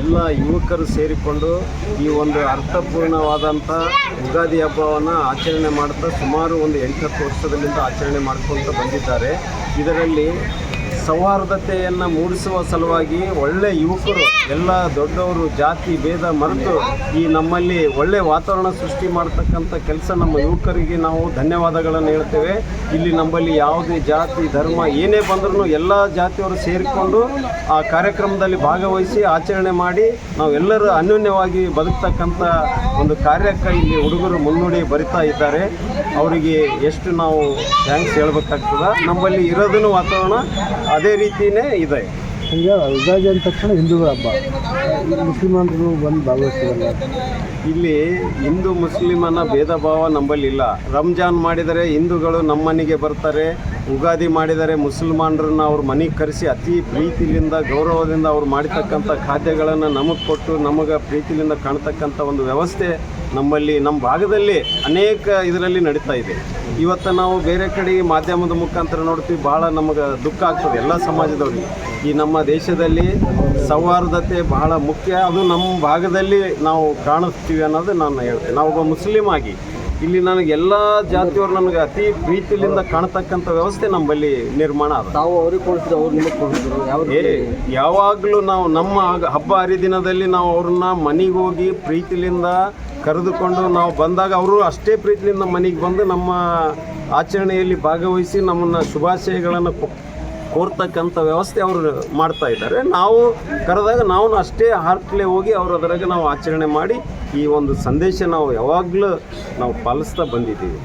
ಎಲ್ಲ ಯುವಕರು ಸೇರಿಕೊಂಡು ಈ ಒಂದು ಅರ್ಥಪೂರ್ಣವಾದಂಥ ಯುಗಾದಿ ಹಬ್ಬವನ್ನು ಆಚರಣೆ ಮಾಡ್ತಾ ಸುಮಾರು ಒಂದು ಎಂಟತ್ತು ವರ್ಷದಲ್ಲಿಂದ ಆಚರಣೆ ಮಾಡ್ಕೊಳ್ತಾ ಬಂದಿದ್ದಾರೆ. ಇದರಲ್ಲಿ ಸೌಹಾರ್ದತೆಯನ್ನು ಮೂಡಿಸುವ ಸಲುವಾಗಿ ಒಳ್ಳೆ ಯುವಕರು, ಎಲ್ಲ ದೊಡ್ಡವರು, ಜಾತಿ, ಭೇದ, ಮರೆತು ಈ ನಮ್ಮಲ್ಲಿ ಒಳ್ಳೆ ವಾತಾವರಣ ಸೃಷ್ಟಿ ಮಾಡ್ತಕ್ಕಂಥ ಕೆಲಸ ನಮ್ಮ ಯುವಕರಿಗೆ ನಾವು ಧನ್ಯವಾದಗಳನ್ನು ಹೇಳ್ತೇವೆ. ಇಲ್ಲಿ ನಮ್ಮಲ್ಲಿ ಯಾವುದೇ ಜಾತಿ, ಧರ್ಮ ಏನೇ ಬಂದರೂ ಎಲ್ಲ ಜಾತಿಯವರು ಸೇರಿಕೊಂಡು ಆ ಕಾರ್ಯಕ್ರಮದಲ್ಲಿ ಭಾಗವಹಿಸಿ ಆಚರಣೆ ಮಾಡಿ ನಾವೆಲ್ಲರೂ ಅನ್ಯೋನ್ಯವಾಗಿ ಬದುಕ್ತಕ್ಕಂಥ ಒಂದು ಕಾರ್ಯಕ್ಕೆ ಇಲ್ಲಿ ಹುಡುಗರು ಮುನ್ನುಡಿ ಬರಿತಾ ಇದ್ದಾರೆ. ಅವರಿಗೆ ಎಷ್ಟು ನಾವು ಥ್ಯಾಂಕ್ಸ್ ಹೇಳ್ಬೇಕಾಗ್ತದ? ನಮ್ಮಲ್ಲಿ ಇರೋದನ್ನು ವಾತಾವರಣ ಅದೇ ರೀತಿಯೇ ಇದೆ. ಈಗ ಯುಗಾದಿ ಅಂದ ತಕ್ಷಣ ಹಿಂದೂಗಳ ಹಬ್ಬ. ಮುಸ್ಲಿಮರು ಬಂದು ಭಾಗವಹಿಸ್ತಾರಲ್ಲ ಇಲ್ಲಿ ಹಿಂದೂ ಮುಸ್ಲಿಮನ ಭೇದ ಭಾವ ನಮ್ಮಲ್ಲಿಲ್ಲ ರಂಜಾನ್ ಮಾಡಿದರೆ ಹಿಂದೂಗಳು ನಮ್ಮ ಮನೆಗೆ ಬರ್ತಾರೆ ಉಗಾದಿ ಮಾಡಿದರೆ ಮುಸಲ್ಮಾನರನ್ನ ಅವ್ರ ಮನೆಗೆ ಕರೆಸಿ ಅತಿ ಪ್ರೀತಿಲಿಂದ ಗೌರವದಿಂದ ಅವ್ರು ಮಾಡಿರ್ತಕ್ಕಂಥ ಖಾದ್ಯಗಳನ್ನು ನಮಗೆ ಕೊಟ್ಟು ನಮಗೆ ಪ್ರೀತಿಲಿಂದ ಕಾಣ್ತಕ್ಕಂಥ ಒಂದು ವ್ಯವಸ್ಥೆ ನಮ್ಮಲ್ಲಿ ನಮ್ಮ ಭಾಗದಲ್ಲಿ ಅನೇಕ ಇದರಲ್ಲಿ ನಡೀತಾ ಇದೆ. ಇವತ್ತು ನಾವು ಬೇರೆ ಕಡೆ ಮಾಧ್ಯಮದ ಮುಖಾಂತರ ನೋಡ್ತೀವಿ ಭಾಳ ನಮಗೆ ದುಃಖ ಆಗ್ತದೆ ಎಲ್ಲ ಸಮಾಜದವ್ರಿಗೆ. ಈ ನಮ್ಮ ದೇಶದಲ್ಲಿ ಸೌಹಾರ್ದತೆ ಬಹಳ ಮುಖ್ಯ ಅದು ನಮ್ಮ ಭಾಗದಲ್ಲಿ ನಾವು ಕಾಣಿಸ್ತೀವಿ ಅನ್ನೋದು ನಾನು ಹೇಳ್ತೇನೆ. ನಾವೊಬ್ಬ ಮುಸ್ಲಿಮ್ ಆಗಿ ಇಲ್ಲಿ ನನಗೆ ಎಲ್ಲ ಜಾತಿಯವರು ನನಗೆ ಅತಿ ಪ್ರೀತಿಲಿಂದ ಕಾಣತಕ್ಕಂಥ ವ್ಯವಸ್ಥೆ ನಮ್ಮಲ್ಲಿ ನಿರ್ಮಾಣ ಆದ. ತಾವು ಅವ್ರಿಗೆ ಕೊಡಿಸಿದ್ರು ಅವ್ರು ನಿಮಗೆ ಕೊಡಿಸಿದ್ರು ಯಾವ ಯಾವಾಗಲೂ ನಾವು ನಮ್ಮ ಹಬ್ಬ ಹರಿದಿನದಲ್ಲಿ ನಾವು ಅವ್ರನ್ನ ಮನೆಗೆ ಹೋಗಿ ಪ್ರೀತಿಲಿಂದ ಕರೆದುಕೊಂಡು ನಾವು ಬಂದಾಗ ಅವರು ಅಷ್ಟೇ ಪ್ರೀತಿಯಿಂದ ಮನೆಗೆ ಬಂದು ನಮ್ಮ ಆಚರಣೆಯಲ್ಲಿ ಭಾಗವಹಿಸಿ ನಮ್ಮನ್ನು ಶುಭಾಶಯಗಳನ್ನು ಕೋರ್ತಕ್ಕಂಥ ವ್ಯವಸ್ಥೆ ಅವರು ಮಾಡ್ತಾ ಇದ್ದಾರೆ. ನಾವು ಕರೆದಾಗ ನಾವು ಅಷ್ಟೇ ಹಾರ್ಟ್ಲೆ ಹೋಗಿ ಅವರು ಅದರಾಗ ನಾವು ಆಚರಣೆ ಮಾಡಿ ಈ ಒಂದು ಸಂದೇಶ ನಾವು ಯಾವಾಗಲೂ ನಾವು ಪಾಲಿಸ್ತಾ ಬಂದಿದ್ದೀವಿ.